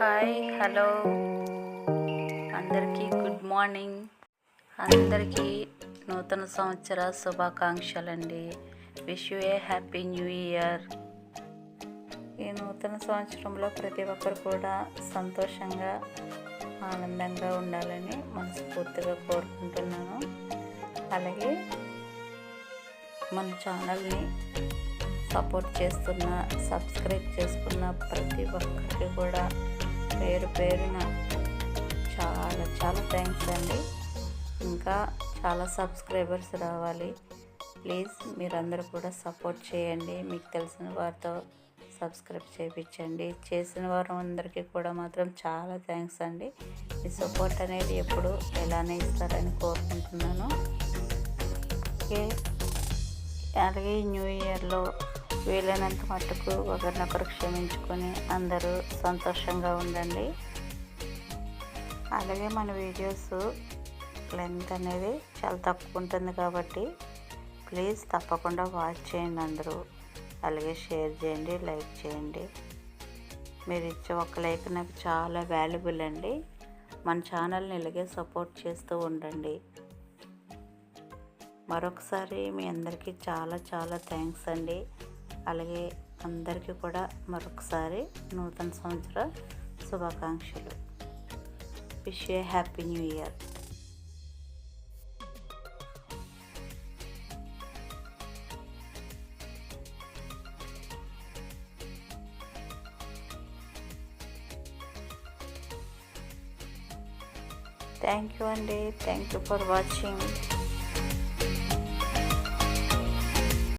Hi hello. అందరికీ good morning. అందరికీ నూతన సంవత్సర శుభాకాంక్షలండి. Wish you a happy new year ఈ నూతన సంవత్సరంలో ప్రతి ఒక్కరు కూడా సంతోషంగా ఆనందంగా ఉండాలని మనస్ఫూర్తిగా కోరుకుంటున్నాను. అలాగే మన ఛానల్ని సపోర్ట్ చేస్తున్న సబ్స్క్రైబ్ చేసుకున్న ప్రతి ఒక్కరికి కూడా పేరు పేరున చాలా చాలా థ్యాంక్స్ అండి. ఇంకా చాలా సబ్స్క్రైబర్స్ రావాలి. ప్లీజ్ మీరందరూ కూడా సపోర్ట్ చేయండి. మీకు తెలిసిన వారితో సబ్స్క్రైబ్ చేయించండి చేసిన వారు అందరికీ కూడా మాత్రం చాలా థ్యాంక్స్ అండి. మీ సపోర్ట్ అనేది ఎప్పుడు ఎలానే ఇస్తారని కోరుకుంటున్నాను. ఓకే. అలాగే న్యూ ఇయర్లో వీలైనంత మట్టుకు ఒకరినొకరు క్షమించుకొని అందరూ సంతోషంగా ఉండండి. అలాగే మన వీడియోస్ లెంత్ అనేది చాలా తక్కువ ఉంటుంది కాబట్టి ప్లీజ్ తప్పకుండా వాచ్ చేయండి అందరూ. అలాగే షేర్ చేయండి లైక్ చేయండి. మీరు ఇచ్చే ఒక లైక్ నాకు చాలా వాల్యుబుల్ అండి. మన ఛానల్ని ఇలాగే సపోర్ట్ చేస్తూ ఉండండి. మరొకసారి మీ అందరికీ చాలా చాలా థ్యాంక్స్ అండి. అలాగే అందరికీ కూడా మరొకసారి నూతన సంవత్సర శుభాకాంక్షలు. Wish a happy new year thank you అండి థ్యాంక్ యూ ఫర్ వాచింగ్